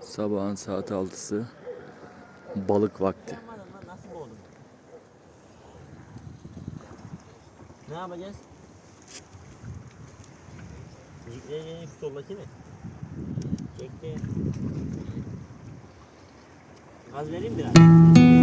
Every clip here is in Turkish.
Sabahın saat 6'sı. Balık vakti. Ne yapacağız? Çocuklara şu soldaki mi? Çekti. Gaz vereyim biraz.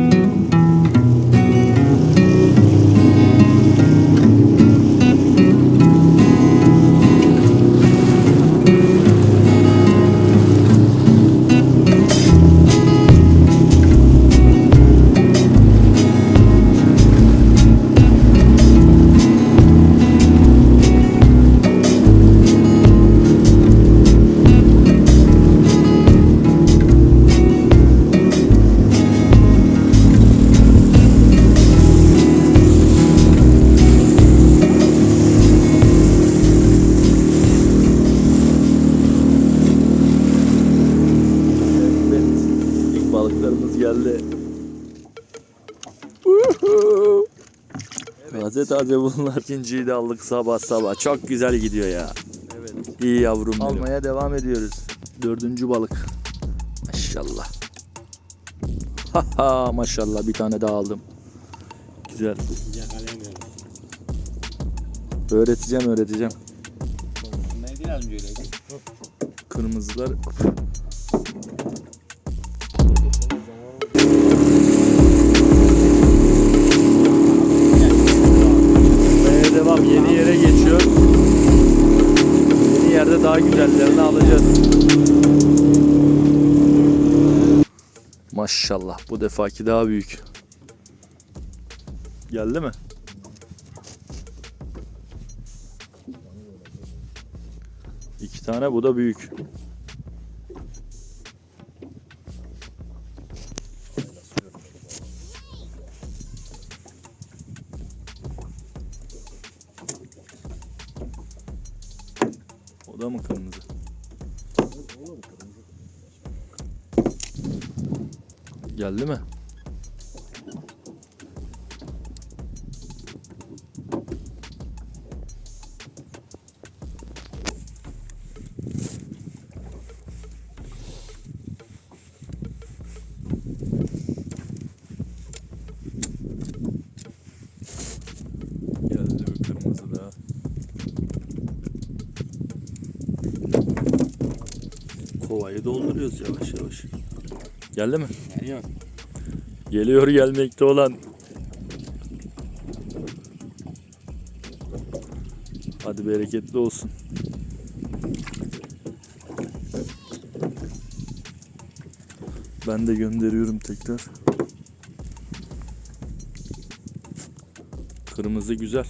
Geldi. Taze taze bunlar. İkinciyi de aldık sabah sabah. Çok güzel gidiyor ya. Evet. İyi yavrum benim. Almaya devam ediyoruz. Dördüncü balık. Maşallah. Haha maşallah bir tane daha aldım. Güzel. Yakalayamıyorum. Öğreteceğim öğreteceğim. Kırmızılar. Yerde daha güzellerini alacağız. Maşallah bu defaki daha büyük. Geldi mi? İki tane bu da büyük. Mi? Bir kırmızı daha. Kovayı dolduruyoruz yavaş yavaş. Geldi mi? Geliyor. Geliyor gelmekte olan. Hadi bereketli olsun. Ben de gönderiyorum tekrar. Kırmızı güzel.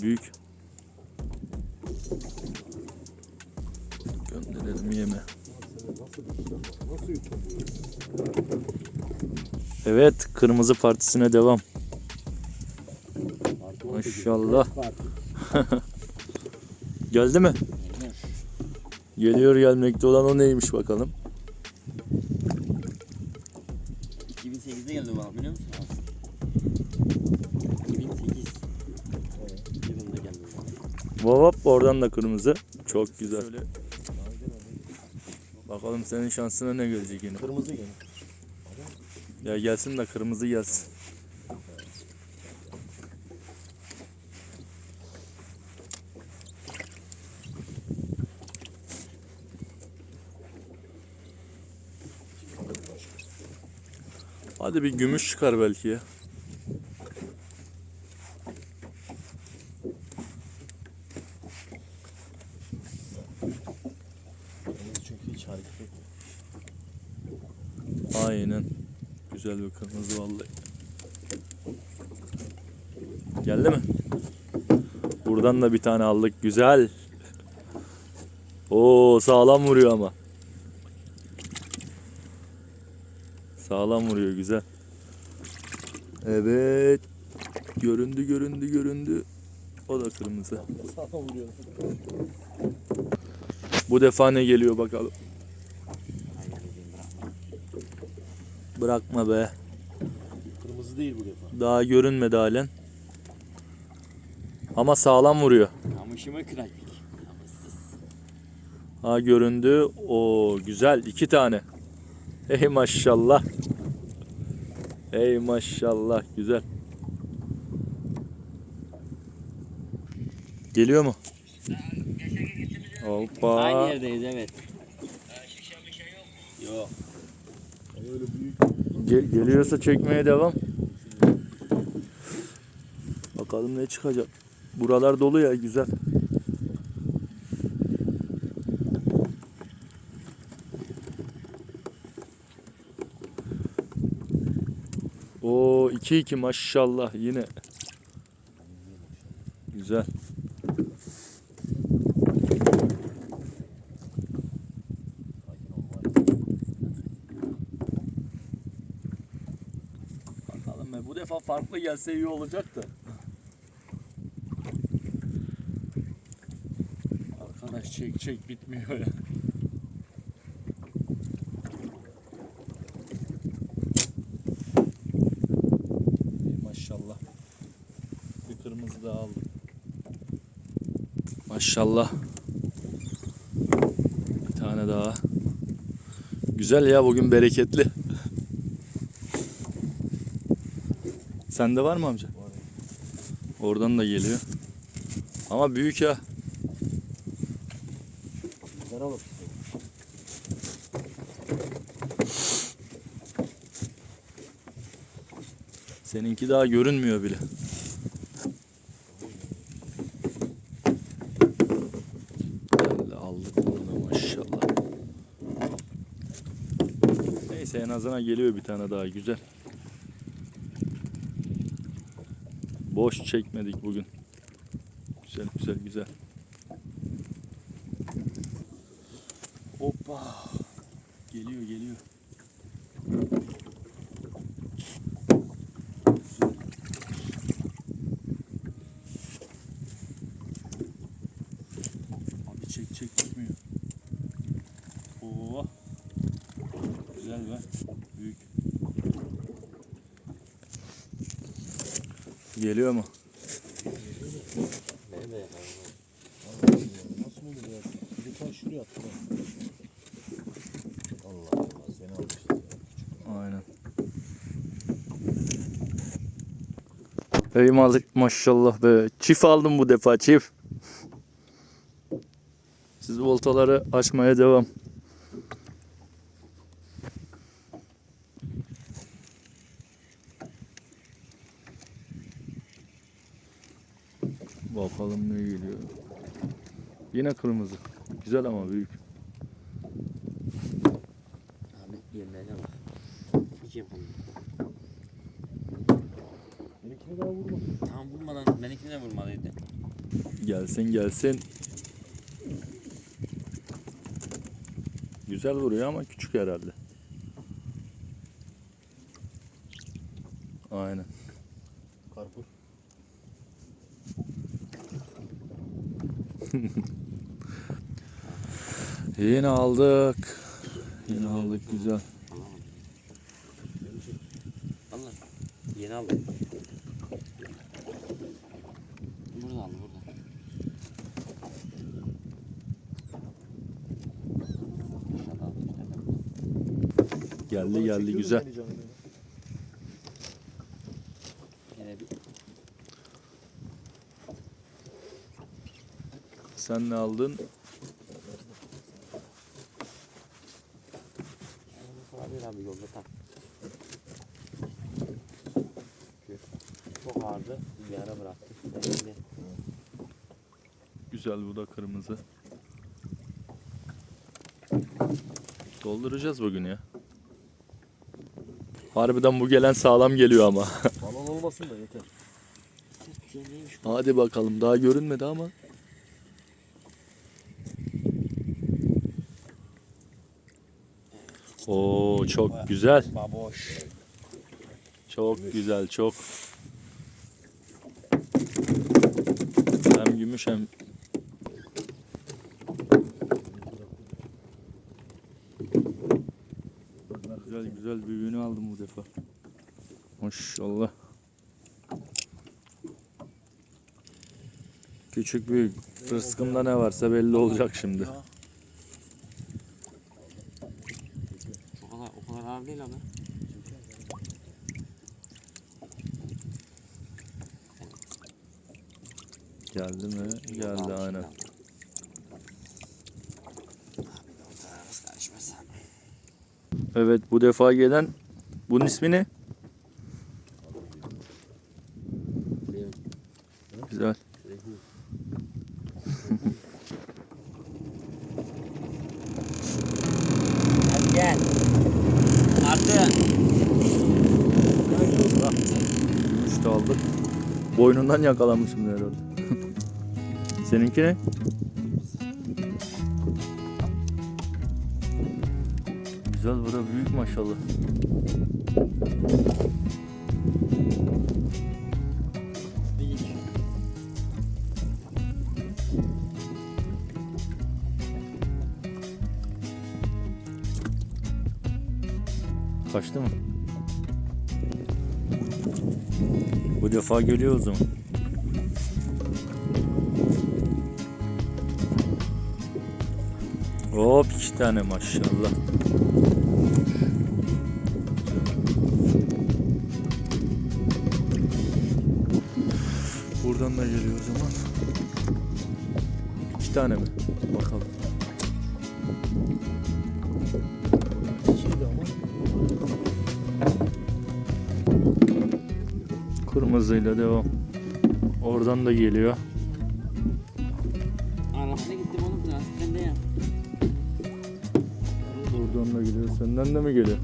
Büyük. Evet, kırmızı partisine devam. Maşallah. Geldi mi? Geliyor gelmekte olan o neymiş bakalım. 2008'de geldi bana biliyor musun? 2008 yılında geldi. Hop oradan da kırmızı. Çok güzel. Bakalım senin şansına ne gelecek yine. Kırmızı gene. Ya gelsin de kırmızı gelsin. Hadi bir gümüş çıkar belki ya. Kırmızı çünkü hiç hareket yok. Aynen. Güzel bir kırmızı vallahi. Geldi mi? Buradan da bir tane aldık. Güzel. Oo sağlam vuruyor ama. Sağlam vuruyor güzel. Evet. Göründü göründü göründü. O da kırmızı. Bu defa ne geliyor bakalım. Bırakma be. Değil bu defa. Daha görünmedi halen. Ama sağlam vuruyor. Kamışıma kırak. Ha göründü. O güzel. iki tane. Ey maşallah. Ey maşallah güzel. Geliyor mu? Hoppa. Aynı yerdeyiz evet. Yok. Yani öyle büyük Gel- geliyorsa çekmeye devam. Bakalım ne çıkacak. Buralar dolu ya güzel. O 2-2 maşallah yine. Güzel. Bakalım be bu defa farklı gelse iyi olacak da. Arkadaş çek çek bitmiyor ya. Maşallah. Bir kırmızı daha aldım. Maşallah. Bir tane daha. Güzel ya bugün bereketli. Sende var mı amca? Var. Oradan da geliyor. Ama büyük ya. Güzel alıp Seninki daha görünmüyor bile. Aldık bunu maşallah. Neyse en azına geliyor bir tane daha güzel. Boş çekmedik bugün. Güzel güzel güzel. Hoppa. Geliyor geliyor. Abi çek çek gitmiyor. Oo. Güzel be. Büyük. Geliyor mu? Ya, Nasıl olur ya? Bir de ta şuraya attı. lan. Allah Allah seni almışız ya. Aynen. Ey malik maşallah be. Çift aldım bu defa çift. Siz voltaları açmaya devam. Bakalım ne geliyor. Yine kırmızı. Güzel ama büyük. Abi yerlerine bak. Hiç yapamıyorum. Benimkini daha vurma. Tam vurmadan benimkine vurmalıydı. Gelsin gelsin. Güzel vuruyor ama küçük herhalde. Aynen. Karpur. Yine aldık. Yine aldık güzel. Allah. Yeni aldım. Burada aldım burada. İnşallah aldım işte. Geldi geldi güzel. Sen ne aldın? abi yolda. Çok ağırdı. Bir ara bıraktık. Güzel bu da kırmızı. Dolduracağız bugün ya. Harbiden bu gelen sağlam geliyor ama. Balon olmasın da yeter. Hadi bakalım daha görünmedi ama. Oo çok güzel. Baboş. Çok güzel çok. Hem gümüş hem güzel büyüğünü aldım bu defa. Maşallah. Küçük büyük. Rızkımda ne varsa belli olacak şimdi. Çok kadar, o kadar ağır değil abi. Geldi mi? Geldi aynen. şimdi aldım. Abi ortalarımız karışmasın. Evet bu defa gelen bunun ismi ne? Güzel. Hadi gel. Artı. De aldık. Boynundan yakalamışım herhalde. Seninki ne? Güzel bura büyük maşallah. Kaçtı mı? Bu defa geliyor o zaman. Hop iki tane maşallah. Buradan da geliyor o zaman. İki tane mi? Bakalım. Kırmızıyla devam. Oradan da geliyor. Arasına gittim oğlum biraz. Ben de ya. Oradan da geliyor. Senden de mi geliyor?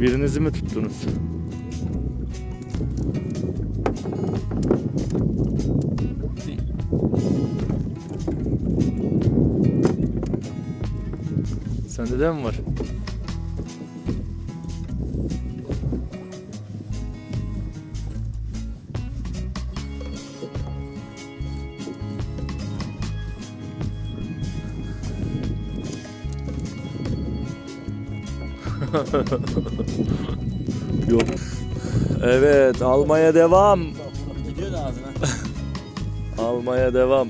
Birbirinizi mi tuttunuz? Sende de mi var? Yok. Evet, almaya devam. Gidiyor da ağzına. Almaya devam.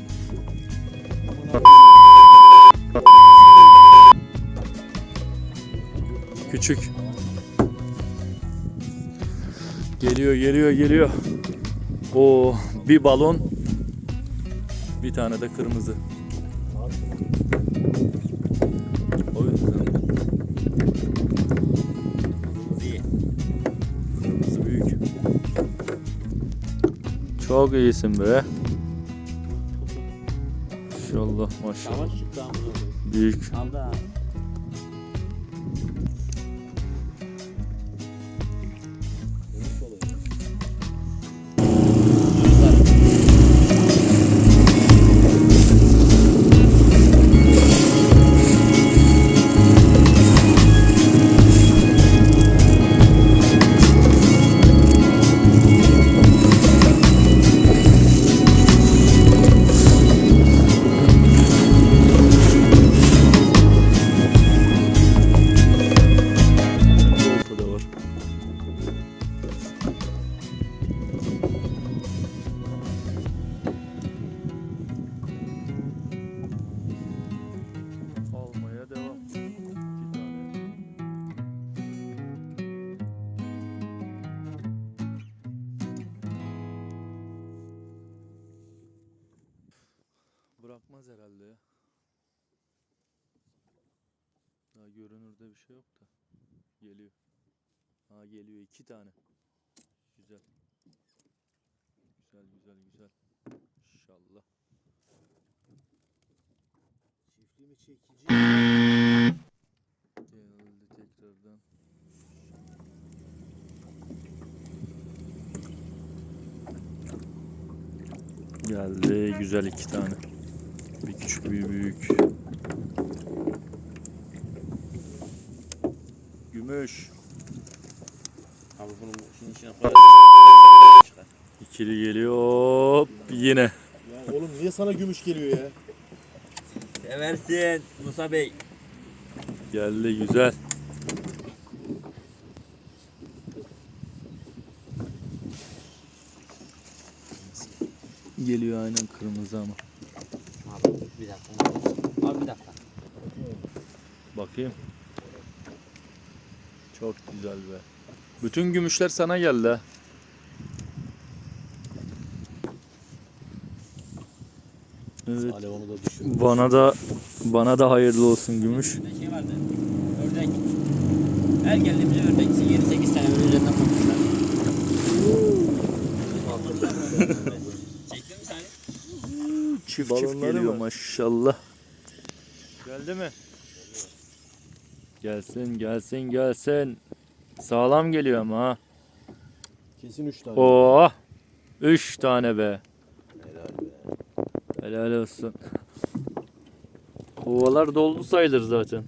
Küçük. Geliyor, geliyor, geliyor. O bir balon. Bir tane de kırmızı. Çok iyisin be. Maşallah maşallah. Büyük. Bırakmaz herhalde ya. Daha görünürde bir şey yok da. Geliyor. Ha geliyor iki tane. Güzel. Güzel güzel güzel. İnşallah. Çiftli mi çekici? Geldi tekrardan. Geldi güzel iki tane. Bir küçük bir büyük. Gümüş. Abi bunu şunun içine koyarsan çıkar. İkili geliyor. Hop yine. Ya oğlum niye sana gümüş geliyor ya? Seversin Musa Bey. Geldi güzel. Geliyor aynen kırmızı ama. Dakika. Abi bir dakika. Bakayım. Çok güzel be. Bütün gümüşler sana geldi ha. Evet. Alev onu da düşürdü. Bana da bana da hayırlı olsun gümüş. Şey vardı. Ördek. Her geldiğimizde ördek. 7-8 tane üzerinden bakmışlar. Çift çift Balonları geliyor mı? maşallah. Geldi mi? Gelsin gelsin gelsin. Sağlam geliyor ama ha. Kesin 3 tane. Oo. Üç tane be. Helal be. Helal olsun. Kovalar doldu sayılır zaten.